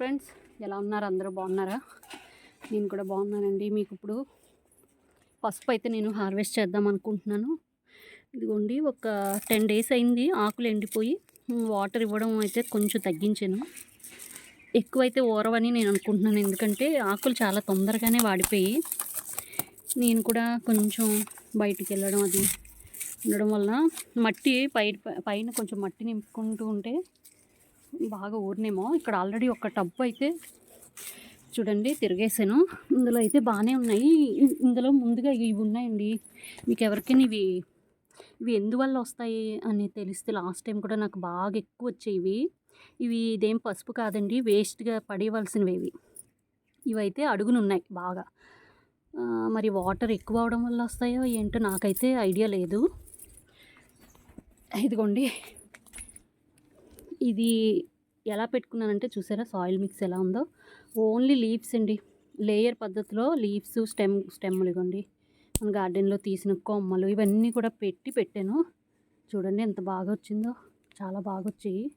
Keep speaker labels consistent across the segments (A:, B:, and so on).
A: Friends ఎలా ఉన్నారు? అందరూ బాగున్నారా? నేను కూడా బాగున్నానండి. మీకు ఇప్పుడు పసుపు అయితే నేను హార్వెస్ట్ చేద్దాం అనుకుంటున్నాను. ఇదిగోండి ఒక టెన్ డేస్ అయింది. ఆకులు ఎండిపోయి వాటర్ ఇవ్వడం అయితే కొంచెం తగ్గించాను. ఎక్కువైతే ఓరవని నేను అనుకుంటున్నాను. ఎందుకంటే ఆకులు చాలా తొందరగానే వాడిపోయి నేను కూడా కొంచెం బయటికి వెళ్ళడం అది ఉండడం వలన మట్టి పై పైన కొంచెం మట్టి నింపుకుంటూ ఉంటే బాగా ఊరినేమో. ఇక్కడ ఆల్రెడీ ఒక టబ్బు అయితే చూడండి తిరిగేసాను. ఇందులో అయితే బాగానే ఉన్నాయి. ఇందులో ముందుగా ఇవి ఉన్నాయండి. మీకు ఎవరికైనా ఇవి ఇవి ఎందువల్ల వస్తాయి అని తెలిస్తే లాస్ట్ టైం కూడా నాకు బాగా ఎక్కువ వచ్చేవి ఇవి. ఇదేం పసుపు కాదండి వేస్ట్గా పడేయవలసినవి ఇవి. ఇవైతే అడుగునున్నాయి బాగా. మరి వాటర్ ఎక్కువ అవడం వల్ల వస్తాయో ఏంటో నాకైతే ఐడియా లేదు. ఇదిగోండి. ఇది ఎలా పెట్టుకున్నానంటే చూసారా? సాయిల్ మిక్స్ ఎలా ఉందో. ఓన్లీ లీవ్స్ అండి. లేయర్ పద్ధతిలో లీవ్స్ స్టెమ్ స్టెమ్లు ఇవ్వండి. మన గార్డెన్లో తీసిన కొమ్మలు ఇవన్నీ కూడా పెట్టి పెట్టాను. చూడండి ఎంత బాగా వచ్చిందో. చాలా బాగా వచ్చాయి.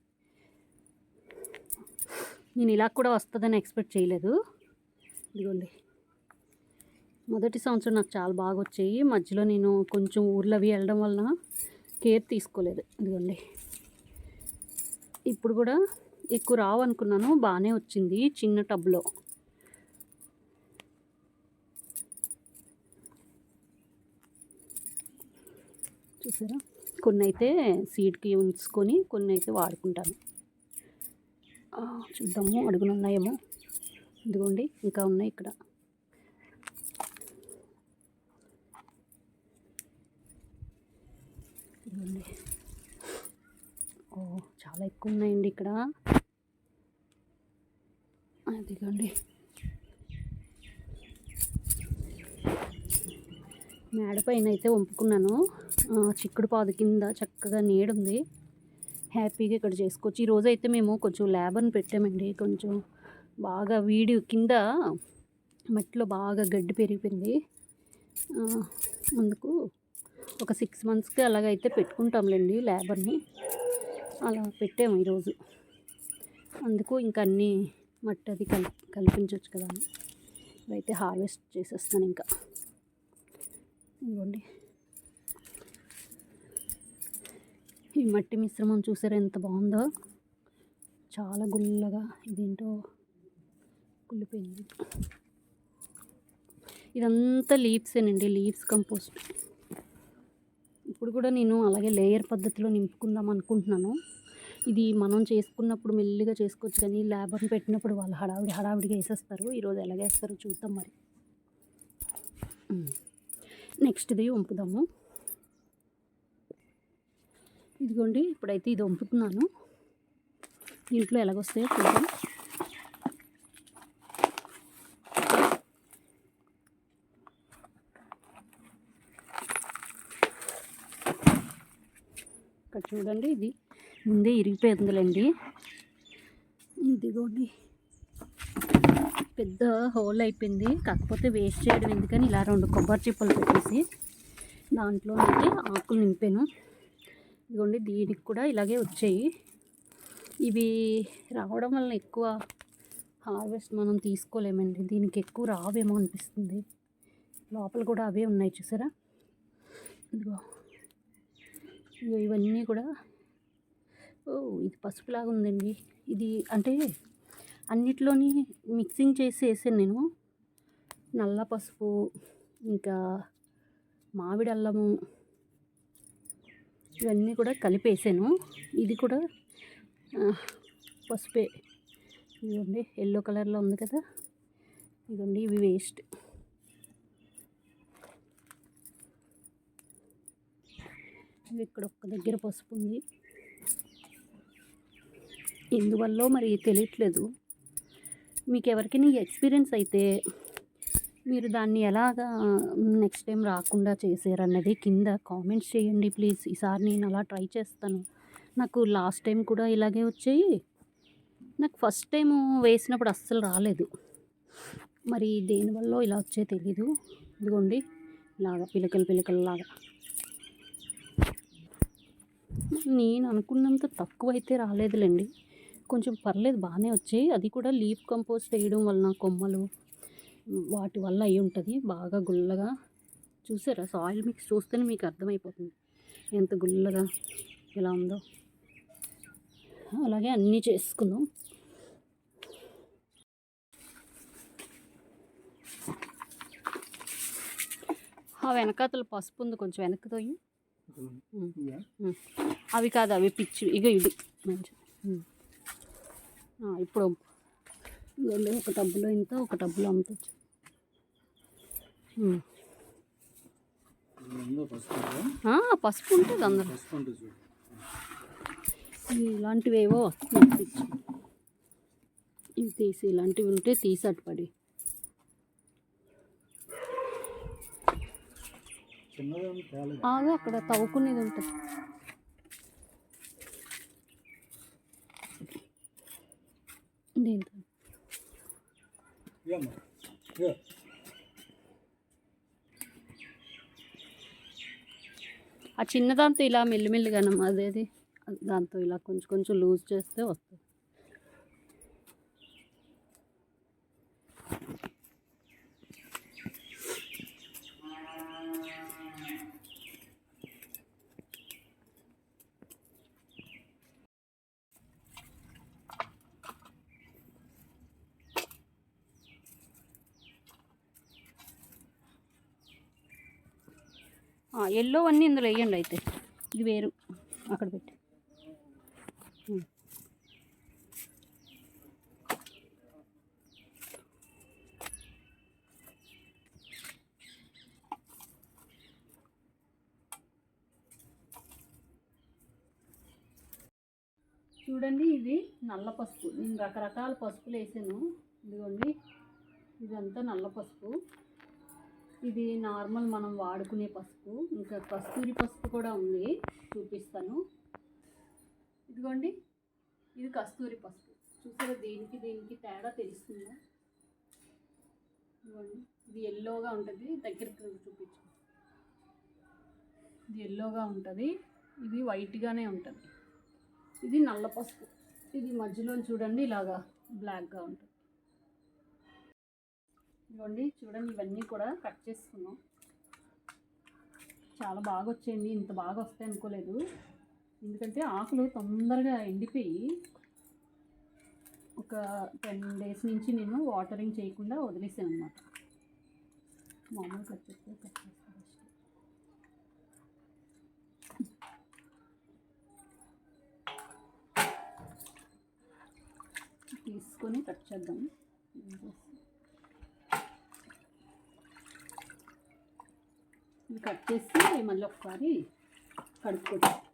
A: నేను ఇలా కూడా వస్తుందని ఎక్స్పెక్ట్ చేయలేదు. ఇదిగోండి. మొదటి సంవత్సరం నాకు చాలా బాగా వచ్చాయి. మధ్యలో నేను కొంచెం ఊర్లో అవి వెళ్ళడం వలన కేర్ తీసుకోలేదు. ఇదిగోండి. ఇప్పుడు కూడా ఎక్కువ రావు అనుకున్నాను. బాగానే వచ్చింది చిన్న టబ్లో. చూసారా? కొన్ని అయితే సీడ్కి ఉంచుకొని కొన్ని అయితే వాడుకుంటాను చూద్దాము అడుగులు ఉన్నాయేమో. ఇదిగోండి ఇంకా ఉన్నాయి ఇక్కడ ఇదిగోండి ఓ చాలా ఎక్కువ ఉన్నాయండి ఇక్కడ. అదిగోండి. మేడ పైన అయితే వంపుకున్నాను. చిక్కుడు పాదు కింద చక్కగా నీడుంది. హ్యాపీగా ఇక్కడ చేసుకోవచ్చు. ఈరోజు అయితే మేము కొంచెం లేబర్ని పెట్టామండి. కొంచెం బాగా వీడి కింద మట్టిలో బాగా గడ్డి పెరిగిపోయింది. అందుకు ఒక సిక్స్ మంత్స్కి అలాగైతే పెట్టుకుంటాంలేండి లేబర్ని అలా పెట్టాము ఈరోజు. అందుకు ఇంకా అన్నీ మట్టి అది కల్ కల్పించవచ్చు కదా అని. ఇవైతే హార్వెస్ట్ చేసేస్తాను ఇంకా. ఇవ్వండి ఈ మట్టి మిశ్రమం చూసారా ఎంత బాగుందో? చాలా గుల్లగా ఇదేంటో కుళ్ళిపోయింది. ఇదంతా లీవ్సేనండి లీవ్స్ కంపోస్ట్. ఇప్పుడు కూడా నేను అలాగే లేయర్ పద్ధతిలో నింపుకుందాం అనుకుంటున్నాను. ఇది మనం చేసుకున్నప్పుడు మెల్లిగా చేసుకోవచ్చు కానీ లేబర్ని పెట్టినప్పుడు వాళ్ళు హడావిడి హడావిడిగా వేసేస్తారు. ఈరోజు ఎలాగేస్తారో చూద్దాం మరి. నెక్స్ట్ది వంపుదాము. ఇదిగోండి ఇప్పుడైతే ఇది వంపుతున్నాను. దీంట్లో ఎలాగొస్తాయో చూద్దాం. చూడండి ఇది ముందే ఇరిగిపోతుందిలేండి ఇదిగోండి. పెద్ద హోల్ అయిపోయింది. కాకపోతే వేస్ట్ చేయడం ఎందుకని ఇలా రెండు కొబ్బరి చిప్పలు పెట్టేసి దాంట్లో అయితే ఆకులు నింపాను. ఇదిగోండి దీనికి కూడా ఇలాగే వచ్చాయి. ఇవి రావడం వల్ల ఎక్కువ హార్వెస్ట్ మనం తీసుకోలేమండి. దీనికి ఎక్కువ రావేమో అనిపిస్తుంది. లోపల కూడా అవే ఉన్నాయి చూసారా? ఇదిగో. ఇవన్నీ కూడా. ఓ ఇది పసుపులాగా ఉందండి. ఇది అంటే అన్నిట్లోని మిక్సింగ్ చేసి వేసాను నేను. నల్ల పసుపు ఇంకా మామిడి అల్లము ఇవన్నీ కూడా కలిపేసాను ఇది కూడా పసుపే. ఇదిగోండి ఎల్లో కలర్లో ఉంది కదా. ఇదిగోండి ఇవి వేస్ట్. ఇక్కడ ఒక్క దగ్గర పసుపు ఉంది. ఎందువల్ల మరి తెలియట్లేదు. మీకు ఎవరికైనా ఎక్స్పీరియన్స్ అయితే మీరు దాన్ని ఎలాగా నెక్స్ట్ టైం రాకుండా చేశారన్నది కింద కామెంట్స్ చేయండి ప్లీజ్. ఈసారి నేను అలా ట్రై చేస్తాను. నాకు లాస్ట్ టైం కూడా ఇలాగే వచ్చాయి. నాకు ఫస్ట్ టైం వేసినప్పుడు అస్సలు రాలేదు. మరి దేనివల్ల ఇలా వచ్చే తెలీదు. ఇదిగోండి ఇలాగా పిలకలు పిలకలు లాగా. నేను అనుకున్నంత తక్కువ అయితే రాలేదులేండి. కొంచెం పర్లేదు బాగానే వచ్చాయి. అది కూడా లీఫ్ కంపోస్ట్ వేయడం వలన కొమ్మలు వాటి వల్ల అయి ఉంటుంది. బాగా గుల్లగా. చూసారా? సాయిల్ మిక్స్ చూస్తేనే మీకు అర్థమైపోతుంది. ఎంత గుల్లగా ఎలా ఉందో. అలాగే అన్నీ చేసుకుందాం. ఆ వెనకాతల పసుపు ఉంది కొంచెం వెనక్కి తోయి. అవి కాదు అవి పిచ్చి ఇక ఇది మంచి ఇప్పుడు ఒక టబ్బులో ఇంత ఒక టబ్బులో.
B: ఉందో? పసుపు
A: ఉంటుంది అందరు.
B: పసుపు ఉంటుంది చూడు.
A: ఇలాంటివి ఏవో ఇవి తీసి ఇలాంటివి ఉంటే తీసి అటుపడి. అక్కడ తవ్వుకునేది ఉంటుంది. దీంతో. ఆ చిన్నదాంతో ఇలా మెల్లిమెల్లిగానం అదేది? దాంతో ఇలా కొంచెం కొంచెం లూజ్ చేస్తే వస్తుంది. ఎల్లో అన్నీ ఇందులో వేయండి అయితే. ఇది వేరు. అక్కడ పెట్టి. చూడండి ఇది నల్ల పసుపు. నేను రకరకాల పసుపులు వేసాను. ఇదిగోండి. ఇదంతా నల్ల పసుపు. ఇది నార్మల్ మనం వాడుకునే పసుపు. ఇంకా కస్తూరి పసుపు కూడా ఉంది. చూపిస్తాను. ఇదిగోండి. ఇది కస్తూరి పసుపు. చూసారా దీనికి దీనికి తేడా తెలుస్తుందా? ఇదిగోండి. ఇది ఎల్లోగా ఉంటుంది. దగ్గరికి చూపించు. ఇది ఎల్లోగా ఉంటుంది. ఇది వైట్గానే ఉంటుంది. ఇది నల్ల పసుపు. ఇది మధ్యలో చూడండి ఇలాగా బ్లాక్గా ఉంటుంది. ఇదిగోండి చూడండి ఇవన్నీ కూడా కట్ చేసుకున్నాం. చాలా బాగా వచ్చాయండి ఇంత బాగా వస్తాయి అనుకోలేదు. ఎందుకంటే ఆకులు తొందరగా ఎండిపోయి ఒక టెన్ డేస్ నుంచి నేను వాటరింగ్ చేయకుండా వదిలేసాను అనమాట మామూలు కట్ చేస్తే కట్ చేస్తాను తీసుకొని కట్ చేద్దాం. కట్ చేసి మళ్ళీ ఒకసారి కడుక్కోవచ్చు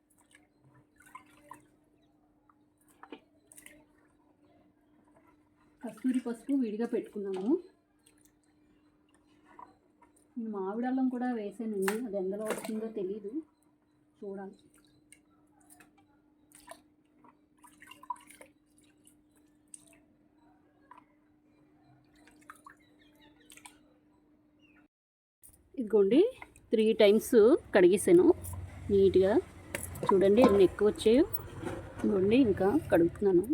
A: కస్తూరి పసుపు విడిగా పెట్టుకున్నాము. నేను మామిడల్లం కూడా వేసానండి. అది ఎందులో వచ్చిందో తెలీదు. చూడాలి. ఇదిగోండి. త్రీ టైమ్స్ కడిగేసాను. నీట్గా చూడండి ఎన్ని ఎక్కువ వచ్చాయో. చూడండి ఇంకా కడుగుతున్నాను.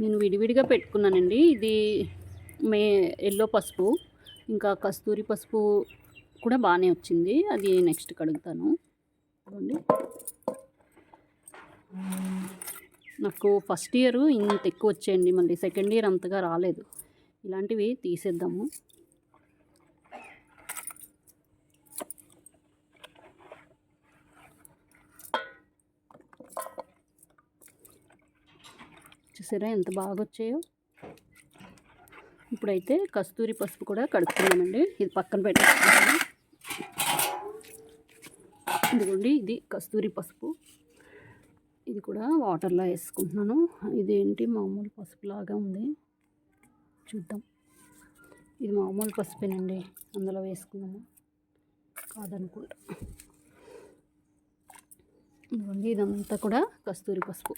A: నేను విడివిడిగా పెట్టుకున్నానండి. ఇది మే ఎల్లో పసుపు ఇంకా కస్తూరి పసుపు కూడా బాగానే వచ్చింది. అది నెక్స్ట్ కడుగుతాను. చూడండి. నాకు ఫస్ట్ ఇయర్ ఇంత ఎక్కువ వచ్చాయండి. మళ్ళీ సెకండ్ ఇయర్ అంతగా రాలేదు. ఇలాంటివి తీసేద్దాము. చూసారా? ఎంత బాగా వచ్చాయో ఇప్పుడైతే కస్తూరి పసుపు కూడా కడుక్కున్నామండి ఇది పక్కన పెట్టేసుకుంటాను. ఇదిగోండి ఇది కస్తూరి పసుపు. ఇది కూడా వాటర్లో వేసుకుంటున్నాను. ఇదేంటి? మామూలు పసుపు లాగా ఉంది. చూద్దాం. ఇది మామూలు పసుపేనండి. అందులో వేసుకున్నాము కాదనుకుంటా. ఇదిగోండి ఇదంతా కూడా కస్తూరి పసుపు.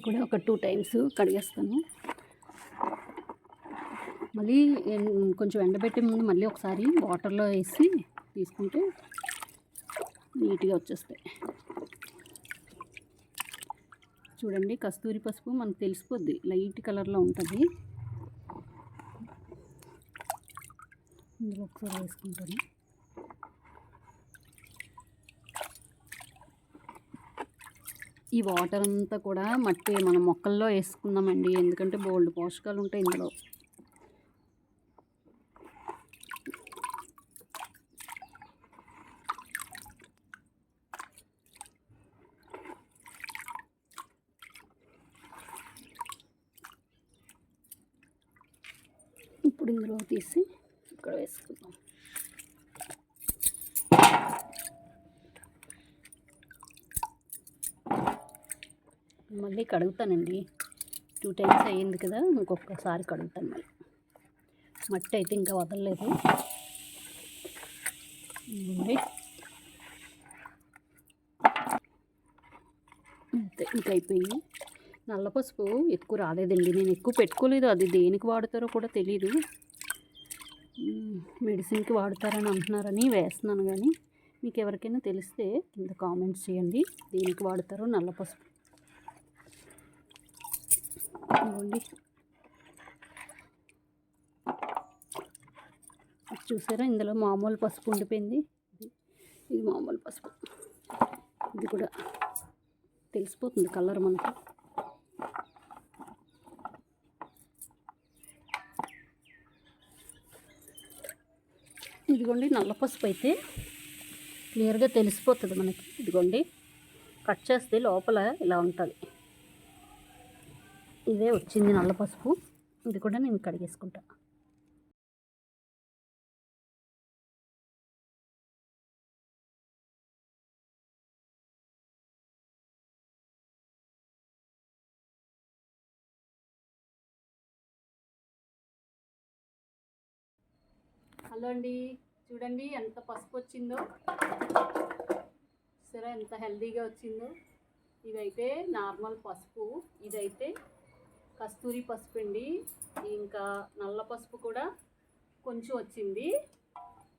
A: ఇవి కూడా ఒక టూ టైమ్స్ కడిగేస్తాను. మళ్ళీ కొంచెం ఎండబెట్టే ముందు మళ్ళీ ఒకసారి వాటర్లో వేసి తీసుకుంటే నీట్గా వచ్చేస్తాయి. చూడండి కస్తూరి పసుపు మనకు తెలిసిపోద్ది లైట్ కలర్లో ఉంటుంది. ఇందులో ఒకసారి వేసుకుంటాను. ఈ వాటర్ అంతా కూడా మట్టి మన మొక్కల్లో వేసుకుందామండి. ఎందుకంటే బోల్డ్ పోషకాలు ఉంటాయి ఇందులో. ఇప్పుడు ఇందులో తీసి ఇక్కడ వేసుకుందాం. మళ్ళీ కడుగుతానండి. టూ టైమ్స్ అయ్యింది కదా ఇంకొకసారి కడుగుతాను మళ్ళీ. మట్టి అయితే ఇంకా వదలలేదు. అంతే ఇంకా అయిపోయి నల్ల పసుపు ఎక్కువ రాలేదండి. నేను ఎక్కువ పెట్టుకోలేదు. అది దేనికి వాడతారో కూడా తెలీదు. మెడిసిన్కి వాడతారని అంటున్నారని వేస్తున్నాను కానీ మీకు ఎవరికైనా తెలిస్తే కింద కామెంట్స్ చేయండి. దేనికి వాడతారో నల్ల పసుపు ఇదిగోండి చూసారా? ఇందులో మామూలు పసుపు ఉండిపోయింది. ఇది- ఇది మామూలు పసుపు. ఇది కూడా తెలిసిపోతుంది కలర్ మనకి. ఇదిగోండి నల్ల పసుపు అయితే క్లియర్గా తెలిసిపోతుంది మనకి. ఇదిగోండి కట్ చేస్తే లోపల ఇలా ఉంటుంది. ఇదే వచ్చింది నల్ల పసుపు. ఇది కూడా నేను కడిగేసుకుంటా. హలో అండి. చూడండి ఎంత పసుపు వచ్చిందో. సరే ఎంత హెల్దీగా వచ్చిందో. ఇదైతే నార్మల్ పసుపు. ఇదైతే కస్తూరి పసుపు అండి. ఇంకా నల్ల పసుపు కూడా కొంచెం వచ్చింది.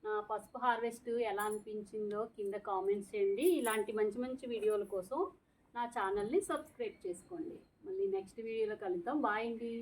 A: నా పసుపు హార్వెస్ట్ ఎలా అనిపించిందో కింద కామెంట్స్ చేయండి. ఇలాంటి మంచి మంచి వీడియోల కోసం నా ఛానల్ని సబ్స్క్రైబ్ చేసుకోండి. మళ్ళీ నెక్స్ట్ వీడియోలో కలుద్దాం. బాయ్ అండి.